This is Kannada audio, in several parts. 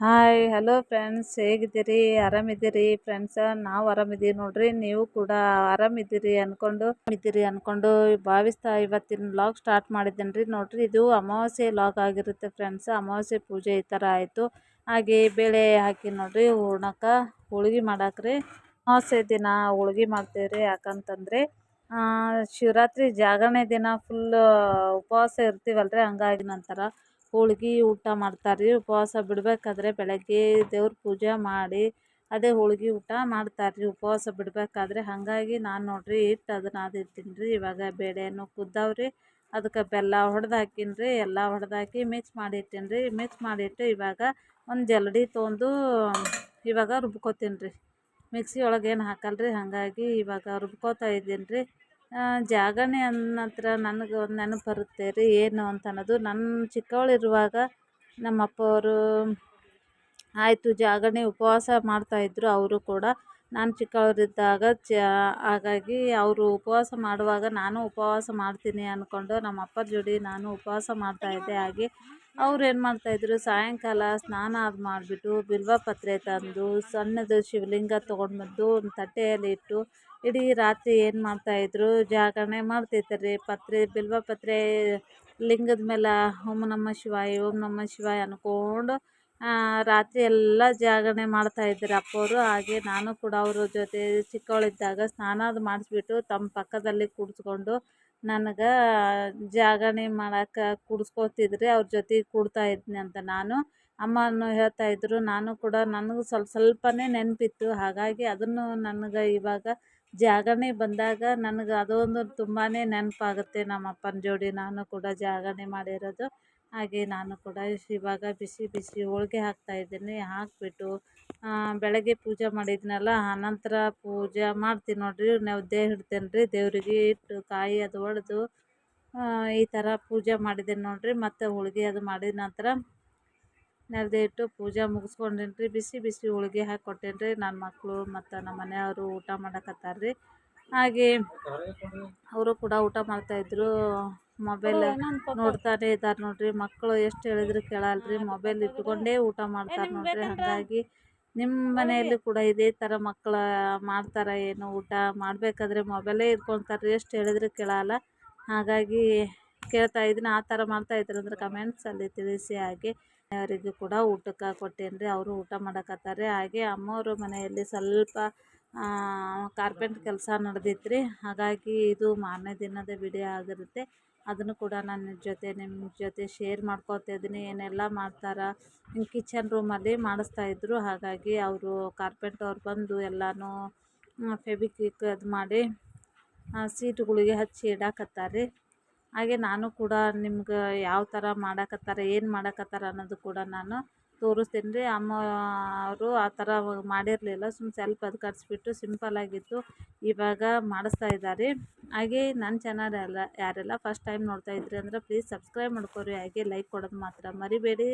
ಹಾಯ್ ಹಲೋ ಫ್ರೆಂಡ್ಸ್ ಹೇಗಿದ್ದೀರಿ? ಆರಾಮಿದ್ದೀರಿ? ಫ್ರೆಂಡ್ಸ ನಾವು ಆರಾಮಿದ್ದೀವಿ ನೋಡ್ರಿ. ನೀವು ಕೂಡ ಆರಾಮಿದ್ದೀರಿ ಅನ್ಕೊಂಡು ಇದ್ದೀರಿ ಅನ್ಕೊಂಡು ಭಾವಿಸ್ತಾ ಇವತ್ತಿನ ಲಾಗ್ ಸ್ಟಾರ್ಟ್ ಮಾಡಿದ್ದೇನೆ ರೀ ನೋಡ್ರಿ. ಇದು ಅಮಾವಾಸ್ಯೆ ಲಾಗ್ ಆಗಿರುತ್ತೆ ಫ್ರೆಂಡ್ಸ್ ಅಮಾವಾಸ್ಯೆ ಪೂಜೆ ಈ ಥರ ಆಯಿತು. ಹಾಗೆ ಬೇಳೆ ಹಾಕಿ ನೋಡ್ರಿ, ಹೂರ್ಣಕ್ಕೆ ಹೋಳ್ಗೆ ಮಾಡಾಕ್ರಿ. ಅಮಾವಾಸ್ಯೆ ದಿನ ಹೋಳ್ಗೆ ಮಾಡ್ತೀವಿ ರೀ ಯಾಕಂತಂದರೆ ಶಿವರಾತ್ರಿ ಜಾಗರಣೆ ದಿನ ಫುಲ್ ಉಪವಾಸ ಇರ್ತೀವಲ್ರಿ. ಹಂಗಾಗಿ ನಂತರ ಹೋಳ್ಗೆ ಊಟ ಮಾಡ್ತಾರೆ ರೀ ಉಪವಾಸ ಬಿಡಬೇಕಾದ್ರೆ ಬೆಳಗ್ಗೆ ದೇವ್ರ ಪೂಜೆ ಮಾಡಿ ಅದೇ ಹೋಳ್ಗೆ ಊಟ ಮಾಡ್ತಾರೆ ರೀ ಉಪವಾಸ ಬಿಡಬೇಕಾದ್ರೆ. ಹಾಗಾಗಿ ನಾನು ನೋಡಿರಿ ಹಿಟ್ಟು ಅದನ್ನ ಅದಿರ್ತೀನಿ ರೀ ಇವಾಗ ಬೇಳೆಯನ್ನು ರೀ ಅದಕ್ಕೆ ಬೆಲ್ಲ ಹೊಡೆದು ಹಾಕೀನಿ ರೀ ಎಲ್ಲ ಹೊಡೆದು ಹಾಕಿ ಮಿಕ್ಸ್ ಮಾಡಿ ಇಟ್ಟೀನಿ ರೀ ಮಿಕ್ಸ್ ಮಾಡಿಟ್ಟು ಇವಾಗ ಒಂದು ಜಲ್ಡಿ ತೊಗೊಂಡು ಇವಾಗ ರುಬ್ಕೋತೀನಿ ರೀ ಮಿಕ್ಸಿ ಒಳಗೇನು ಹಾಕಲ್ಲ ರೀ ಹಾಗಾಗಿ ಇವಾಗ ರುಬ್ಕೋತಾ ಇದ್ದೀನಿ ರೀ ಜಾಗರಣೆ ಅನ್ನತ್ರ ನನಗೆ ಒಂದು ನೆನಪು ಬರುತ್ತೆ ರೀ, ಏನು ಅಂತ ಅನ್ನೋದು. ನನ್ನ ಚಿಕ್ಕವಳಿರುವಾಗ ನಮ್ಮ ಅಪ್ಪ ಅವರು ಆಯಿತು ಜಾಗರಣೆ ಉಪವಾಸ ಮಾಡ್ತಾಯಿದ್ರು ಅವರು ಕೂಡ. ನಾನು ಚಿಕ್ಕವಳಿದ್ದಾಗ ಚ, ಹಾಗಾಗಿ ಅವರು ಉಪವಾಸ ಮಾಡುವಾಗ ನಾನು ಉಪವಾಸ ಮಾಡ್ತೀನಿ ಅಂದ್ಕೊಂಡು ನಮ್ಮ ಅಪ್ಪನ ಜೋಡಿ ನಾನು ಉಪವಾಸ ಮಾಡ್ತಾಯಿದ್ದೆ ಹಾಗೆ ಅವ್ರು ಏನು ಮಾಡ್ತಾಯಿದ್ರು ಸಾಯಂಕಾಲ ಸ್ನಾನ ಅದು ಮಾಡಿಬಿಟ್ಟು ಬಿಲ್ವಪತ್ರೆ ತಂದು ಸಣ್ಣದು ಶಿವಲಿಂಗ ತೊಗೊಂಡು ಬಂದು ಒಂದು ತಟ್ಟೆಯಲ್ಲಿ ಇಟ್ಟು ಇಡೀ ರಾತ್ರಿ ಏನು ಮಾಡ್ತಾಯಿದ್ರು ಜಾಗರಣೆ ಮಾಡ್ತಿರ್ತಾರೆ ಪತ್ರೆ ಬಿಲ್ವಪತ್ರೆ ಲಿಂಗದ ಮೇಲೆ ಓಂ ನಮಃ ಶಿವಾಯ, ಓಂ ನಮಃ ಶಿವಾಯ ಅಂದ್ಕೊಂಡು ರಾತ್ರಿ ಎಲ್ಲ ಜಾಗರಣೆ ಮಾಡ್ತಾಯಿದ್ರು ಅಪ್ಪವರು. ಹಾಗೆ ನಾನು ಕೂಡ ಅವರ ಜೊತೆ ಚಿಕ್ಕವಳಿದ್ದಾಗ ಸ್ನಾನ ಅದು ಮಾಡಿಸ್ಬಿಟ್ಟು ತಮ್ಮ ಪಕ್ಕದಲ್ಲಿ ಕೂಡಿಸ್ಕೊಂಡು ನನಗೆ ಜಾಗರಣೆ ಮಾಡಕ್ಕೆ ಕೂಡಿಸ್ಕೊತಿದ್ರಿ, ಅವ್ರ ಜೊತೆ ಕೂಡ್ತಾ ಇದ್ನಿ ಅಂತ ನಾನು. ಅಮ್ಮನೂ ಹೇಳ್ತಾಯಿದ್ರು ನಾನು ಕೂಡ ನನಗೂ ಸ್ವಲ್ಪ ಸ್ವಲ್ಪನೇ ನೆನಪಿತ್ತು, ಹಾಗಾಗಿ ಅದನ್ನು ನನಗೆ ಇವಾಗ ಜಾಗರಣೆ ಬಂದಾಗ ನನಗೆ ಅದೊಂದು ತುಂಬಾ ನೆನಪಾಗುತ್ತೆ ನಮ್ಮ ಅಪ್ಪನ ಜೋಡಿ ನಾನು ಕೂಡ ಜಾಗರಣೆ ಮಾಡಿರೋದು. ಹಾಗೆ ನಾನು ಕೂಡ ಇವಾಗ ಬಿಸಿ ಬಿಸಿ ಹೋಳ್ಗೆ ಹಾಕ್ತಾಯಿದ್ದೀನಿ ಹಾಕಿಬಿಟ್ಟು ಬೆಳಗ್ಗೆ ಪೂಜೆ ಮಾಡಿದ್ನಲ್ಲ ಆನಂತರ ಪೂಜೆ ಮಾಡ್ತೀನಿ ನೋಡಿರಿ ನೈವೇದ್ಯ ಇಡ್ತೇನೆ ರೀ ದೇವರಿಗೆ ಇಟ್ಟು ಕಾಯಿ ಅದು ಒಡೆದು ಈ ಥರ ಪೂಜೆ ಮಾಡಿದ್ದೇನೆ ನೋಡಿರಿ, ಮತ್ತು ಹೋಳ್ಗೆ ಅದು ಮಾಡಿದ ನಂತರ ನೈವೇದ್ಯ ಇಟ್ಟು ಪೂಜೆ ಮುಗಿಸ್ಕೊಂಡೇನಿ ರೀ ಬಿಸಿ ಬಿಸಿ ಹೋಳ್ಗೆ ಹಾಕಿ ಕೊಟ್ಟೇನಿ ರೀ ನನ್ನ ಮಕ್ಕಳು ಮತ್ತು ನಮ್ಮ ಮನೆಯವರು ಊಟ ಮಾಡಕತ್ತಾರ ರೀ ಹಾಗೆ ಅವರು ಕೂಡ ಊಟ ಮಾಡ್ತಾಯಿದ್ರು ಮೊಬೈಲ್ ನೋಡ್ತಾನೆ ಇದ್ದಾರೆ ನೋಡಿರಿ ಮಕ್ಕಳು ಎಷ್ಟು ಹೇಳಿದ್ರು ಕೇಳಲ್ಲ ಮೊಬೈಲ್ ಇಟ್ಕೊಂಡೇ ಊಟ ಮಾಡ್ತಾರೆ ನೋಡಿರಿ, ಹಾಗಾಗಿ ನಿಮ್ಮ ಮನೆಯಲ್ಲೂ ಕೂಡ ಇದೇ ಥರ ಮಕ್ಕಳು ಮಾಡ್ತಾರಾ ಏನು ಊಟ ಮಾಡಬೇಕಾದ್ರೆ ಮೊಬೈಲೇ ಇಟ್ಕೊತಾರೆ ಎಷ್ಟು ಹೇಳಿದ್ರು ಕೇಳಲ್ಲ. ಹಾಗಾಗಿ ಕೇಳ್ತಾ ಇದ್ದೀನಿ ಆ ಥರ ಮಾಡ್ತಾಯಿದ್ರು ಅಂದ್ರೆ ಕಮೆಂಟ್ಸಲ್ಲಿ ತಿಳಿಸಿ ಹಾಗೆ. ಅವರಿಗೂ ಕೂಡ ಊಟಕ್ಕೆ ಕೊಟ್ಟೇನಿ ರೀ ಅವರು ಊಟ ಮಾಡಕತ್ತಾರೆ ಹಾಗೆ ಅಮ್ಮವ್ರ ಮನೆಯಲ್ಲಿ ಸ್ವಲ್ಪ ಕಾರ್ಪೆಂಟ್ ಕೆಲಸ ನಡೆದಿತ್ತು ರೀ ಹಾಗಾಗಿ ಇದು ಮಾರನೇ ದಿನದ ವಿಡಿಯೋ ಆಗಿರುತ್ತೆ. ಅದನ್ನು ಕೂಡ ನನ್ನ ಜೊತೆ ನಿಮ್ಮ ಜೊತೆ ಶೇರ್ ಮಾಡ್ಕೊತಾ ಇದ್ದೀನಿ. ಏನೆಲ್ಲ ಮಾಡ್ತಾರೆ? ಕಿಚನ್ ರೂಮಲ್ಲಿ ಮಾಡಿಸ್ತಾಯಿದ್ರು ಹಾಗಾಗಿ ಅವರು ಕಾರ್ಪೆಂಟವ್ರು ಬಂದು ಎಲ್ಲನೂ ಫೆವಿಕ್ವಿಕ್ ಅದು ಮಾಡಿ ಸೀಟುಗಳಿಗೆ ಹಚ್ಚಿ ಇಡಾಕತ್ತಾರೆ. ಹಾಗೆ ನಾನು ಕೂಡ ನಿಮ್ಗೆ ಯಾವ ಥರ ಮಾಡಕತ್ತಾರೆ, ಏನು ಮಾಡಕತ್ತಾರೆ ಅನ್ನೋದು ಕೂಡ ನಾನು ತೋರಿಸ್ತೀನಿ ರೀ. ಅಮ್ಮ ಅವರು ಆ ಥರ ಮಾಡಿರಲಿಲ್ಲ. ಸುಮ್ಮ ಸ್ವಲ್ಪ ಅದು ಕಟ್ಸ್ಬಿಟ್ಟು ಸಿಂಪಲ್ಲಾಗಿತ್ತು ಇವಾಗ ಮಾಡಿಸ್ತಾ ಇದ್ದಾರೆ. ಹಾಗೆ ನನ್ನ ಚಾನಲ್ ಎಲ್ಲ ಯಾರೆಲ್ಲ ಫಸ್ಟ್ ಟೈಮ್ ನೋಡ್ತಾ ಇದ್ರಿ ಅಂದ್ರೆ ಪ್ಲೀಸ್ ಸಬ್ಸ್ಕ್ರೈಬ್ ಮಾಡ್ಕೊರಿ. ಹಾಗೆ ಲೈಕ್ ಕೊಡೋದು ಮಾತ್ರ ಮರಿಬೇಡಿ.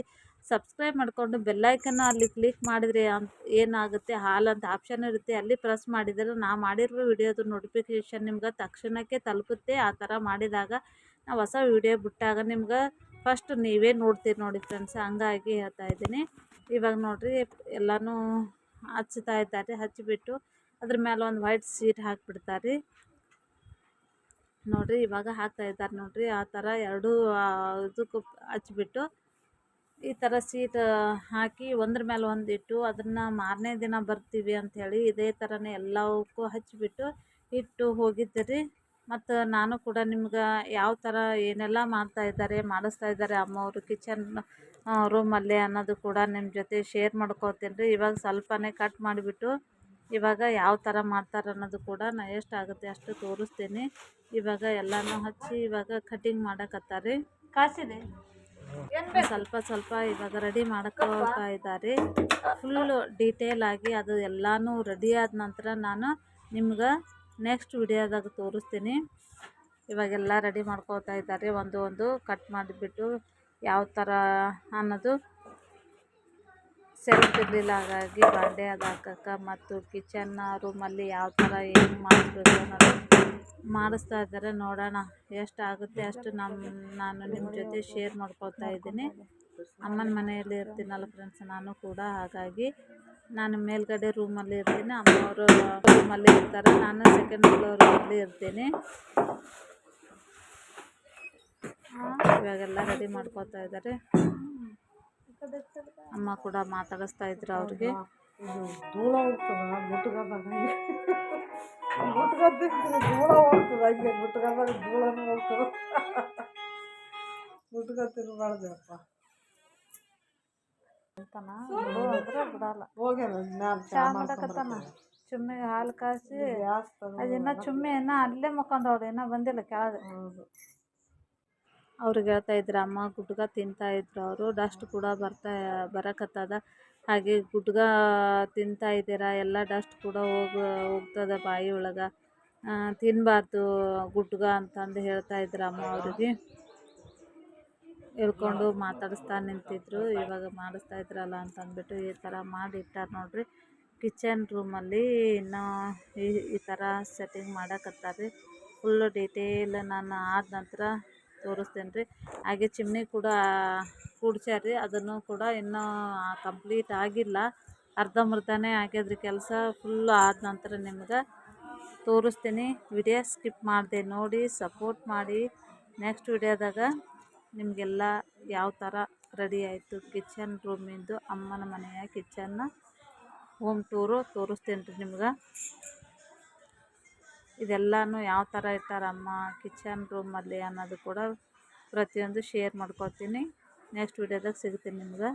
ಸಬ್ಸ್ಕ್ರೈಬ್ ಮಾಡಿಕೊಂಡು ಬೆಲ್ಲೈಕನ್ನು ಅಲ್ಲಿ ಕ್ಲಿಕ್ ಮಾಡಿದರೆ ಅಂತ ಏನಾಗುತ್ತೆ, ಹಾಲ್ ಅಂತ ಆಪ್ಷನ್ ಇರುತ್ತೆ, ಅಲ್ಲಿ ಪ್ರೆಸ್ ಮಾಡಿದರೆ ನಾ ಮಾಡಿರುವ ವಿಡಿಯೋದು ನೋಟಿಫಿಕೇಷನ್ ನಿಮ್ಗೆ ತಕ್ಷಣಕ್ಕೆ ತಲುಪುತ್ತೆ. ಆ ಥರ ಮಾಡಿದಾಗ ನಾವು ಹೊಸ ವೀಡಿಯೋ ಬಿಟ್ಟಾಗ ನಿಮ್ಗೆ ಫಸ್ಟ್ ನೀವೇ ನೋಡ್ತೀರಿ ನೋಡಿ ಫ್ರೆಂಡ್ಸ್ ಹಂಗಾಗಿ ಹೇಳ್ತಾ ಇದ್ದೀನಿ. ಇವಾಗ ನೋಡಿರಿ ಎಲ್ಲನೂ ಹಚ್ತಾ ಇದ್ದಾರೆ ಹಚ್ಚಿಬಿಟ್ಟು ಅದ್ರ ಮೇಲೆ ಒಂದು ವೈಟ್ ಸೀಟ್ ಹಾಕಿಬಿಡ್ತಾರೆ ನೋಡಿರಿ ಇವಾಗ ಹಾಕ್ತಾ ಇದ್ದಾರೆ ನೋಡಿರಿ, ಆ ಥರ ಎರಡೂ ಇದಕ್ಕೂ ಹಚ್ಚಿಬಿಟ್ಟು ಈ ಥರ ಸೀಟ್ ಹಾಕಿ ಒಂದ್ರ ಮೇಲೆ ಒಂದು ಇಟ್ಟು ಅದನ್ನು ಮಾರನೇ ದಿನ ಬರ್ತೀವಿ ಅಂಥೇಳಿ ಇದೇ ಥರನೇ ಎಲ್ಲವಕ್ಕೂ ಹಚ್ಚಿಬಿಟ್ಟು ಇಟ್ಟು ಹೋಗಿದ್ದೆ ರೀ ಮತ್ತು ನಾನು ಕೂಡ ನಿಮ್ಗೆ ಯಾವ ಥರ ಏನೆಲ್ಲ ಮಾಡ್ತಾಯಿದ್ದಾರೆ ಮಾಡಿಸ್ತಾ ಇದ್ದಾರೆ ಅಮ್ಮವರು ಕಿಚನ್ ರೂಮಲ್ಲಿ ಅನ್ನೋದು ಕೂಡ ನಿಮ್ಮ ಜೊತೆ ಶೇರ್ ಮಾಡ್ಕೊತೀನಿ ರೀ ಇವಾಗ ಸ್ವಲ್ಪನೇ ಕಟ್ ಮಾಡಿಬಿಟ್ಟು ಇವಾಗ ಯಾವ ಥರ ಮಾಡ್ತಾರೆ ಅನ್ನೋದು ಕೂಡ ನಾ ಎಷ್ಟಾಗುತ್ತೆ ಅಷ್ಟು ತೋರಿಸ್ತೀನಿ. ಇವಾಗ ಎಲ್ಲನೂ ಹಚ್ಚಿ ಇವಾಗ ಕಟಿಂಗ್ ಮಾಡಕತ್ತಾರೆ. ಕಾಸಿದೆ? ಸ್ವಲ್ಪ ಸ್ವಲ್ಪ ಇವಾಗ ರೆಡಿ ಮಾಡ್ಕೋತಾ ಇದ್ದಾರೆ. ಫುಲ್ಲು ಡೀಟೇಲ್ ಆಗಿ ಅದು ಎಲ್ಲನೂ ರೆಡಿ ಆದ ನಂತರ ನಾನು ನಿಮ್ಗೆ ನೆಕ್ಸ್ಟ್ ವಿಡಿಯೋದಾಗ ತೋರಿಸ್ತೀನಿ. ಇವಾಗೆಲ್ಲ ರೆಡಿ ಮಾಡ್ಕೋತಾ ಇದ್ದಾರೆ. ಒಂದು ಒಂದು ಕಟ್ ಮಾಡಿಬಿಟ್ಟು ಯಾವ ಥರ ಅನ್ನೋದು. ಸೆಲ್ಫ್ ಇರಲಿಲ್ಲ ಹಾಗಾಗಿ ಬಾಂಡೆ ಅದು ಹಾಕಕ್ಕೆ ಮತ್ತು ಕಿಚನ್ ರೂಮಲ್ಲಿ ಯಾವ ಥರ ಏನು ಮಾಡಬೇಕು ಅನ್ನೋದು ಮಾಡಿಸ್ತಾ ಇದ್ದಾರೆ. ನೋಡೋಣ ಎಷ್ಟು ಆಗುತ್ತೆ ಅಷ್ಟು ನಮ್ಮ ನಾನು ನಿಮ್ಮ ಜೊತೆ ಶೇರ್ ಮಾಡ್ಕೊತಾ ಇದ್ದೀನಿ. ಅಮ್ಮನ ಮನೆಯಲ್ಲಿ ಇರ್ತೀನಲ್ಲ ಫ್ರೆಂಡ್ಸ್ ನಾನು ಕೂಡ ಹಾಗಾಗಿ ನಾನು ಮೇಲ್ಗಡೆ ರೂಮಲ್ಲಿ ಇರ್ತೀನಿ, ಅಮ್ಮವರು ರೂಮಲ್ಲಿ ಇರ್ತಾರೆ, ನಾನು ಸೆಕೆಂಡ್ ಫ್ಲೋರ್ ರೂಮಲ್ಲಿ ಇರ್ತೀನಿ. ಇವಾಗೆಲ್ಲ ರೆಡಿ ಮಾಡ್ಕೊತಾ ಇದ್ದಾರೆ. ಅಮ್ಮ ಕೂಡ ಮಾತಾಡಿಸ್ತಾ ಇದ್ರು ಅವ್ರಿಗೆ. ಧೂಳ ಹೋಗ್ತದ. ಅಂತಾನ? ಬಿಡು ಅಂದ್ರೆ ಬಿಡಲ್ಲ. ಚಾ ಮಾಡಕತ್ತಾನ. ಚುಮ್ಮಿಗೆ ಹಾಲು ಕಾಯಿಸಿ ಅದಿನ್ನ ಚುಮ್ಮಿ ಇನ್ನ ಅಲ್ಲೇ ಮುಖಂಡವ್ರು ಇನ್ನೂ ಬಂದಿಲ್ಲ ಕೆಳಗೆ. ಅವ್ರಿಗೆ ಹೇಳ್ತಾ ಇದ್ರು ಅಮ್ಮ ಗುಡ್ಗ ತಿಂತಾ ಇದ್ರು ಅವರು ಡಸ್ಟ್ ಕೂಡ ಬರ್ತಾ ಬರಕತ್ತದ. ಹಾಗೆ ಗುಡ್ಗ ತಿಂತಾ ಇದ್ದೀರಾ ಎಲ್ಲ ಡಸ್ಟ್ ಕೂಡ ಹೋಗ ಹೋಗ್ತದ ಬಾಯಿ ಒಳಗೆ. ತಿನ್ನಬಾರ್ದು ಗುಡ್ಗ ಅಂತಂದು ಹೇಳ್ತಾ ಇದ್ರು ಅಮ್ಮ ಅವ್ರಿಗೆ. ಹೇಳ್ಕೊಂಡು ಮಾತಾಡಿಸ್ತಾ ನಿಂತಿದ್ರು. ಇವಾಗ ಮಾಡಿಸ್ತಾ ಇದ್ರಲ್ಲ ಅಂತ ಅಂದ್ಬಿಟ್ಟು ಈ ಥರ ಮಾಡಿ ಇಟ್ಟಾರೆ ನೋಡಿರಿ. ಕಿಚನ್ ರೂಮಲ್ಲಿ ಇನ್ನೂ ಈ ಈ ಥರ ಸೆಟ್ಟಿಂಗ್ ಮಾಡಕತ್ತಾರೆ ಫುಲ್ಲು ಡೀಟೇಲ್ ನಾನು ಆದ ನಂತರ ತೋರಿಸ್ತೇನೆ ರೀ ಹಾಗೆ ಚಿಮ್ನಿ ಕೂಡ ಕೂಡ್ಸ್ಯಾರ ರೀ ಅದನ್ನು ಕೂಡ ಇನ್ನೂ ಕಂಪ್ಲೀಟ್ ಆಗಿಲ್ಲ. ಅರ್ಧಂಬರ್ಧನೇ ಆಗ್ಯದ್ರಿ ಕೆಲಸ. ಫುಲ್ ಆದ ನಂತರ ನಿಮ್ಗೆ ತೋರಿಸ್ತೀನಿ. ವಿಡಿಯೋ ಸ್ಕಿಪ್ ಮಾಡಿದೆ ನೋಡಿ ಸಪೋರ್ಟ್ ಮಾಡಿ. ನೆಕ್ಸ್ಟ್ ವಿಡಿಯೋದಾಗ ನಿಮಗೆಲ್ಲ ಯಾವ ಥರ ರೆಡಿ ಆಯಿತು? ಕಿಚನ್ ರೂಮಿಂದು ಅಮ್ಮನ ಮನೆಯ ಕಿಚನ್ನ ಹೋಮ್ ಟೂರು ತೋರಿಸ್ತೀನಿ ರೀ ನಿಮ್ಗೆ. ಇದೆಲ್ಲನೂ ಯಾವ ಥರ ಇಟ್ಟಾರ ಅಮ್ಮ ಕಿಚನ್ ರೂಮಲ್ಲಿ ಅನ್ನೋದು ಕೂಡ ಪ್ರತಿಯೊಂದು ಶೇರ್ ಮಾಡ್ಕೊತೀನಿ. ನೆಕ್ಸ್ಟ್ ವಿಡಿಯೋದಾಗ ಸಿಗ್ತೀನಿ ನಿಮ್ಗೆ.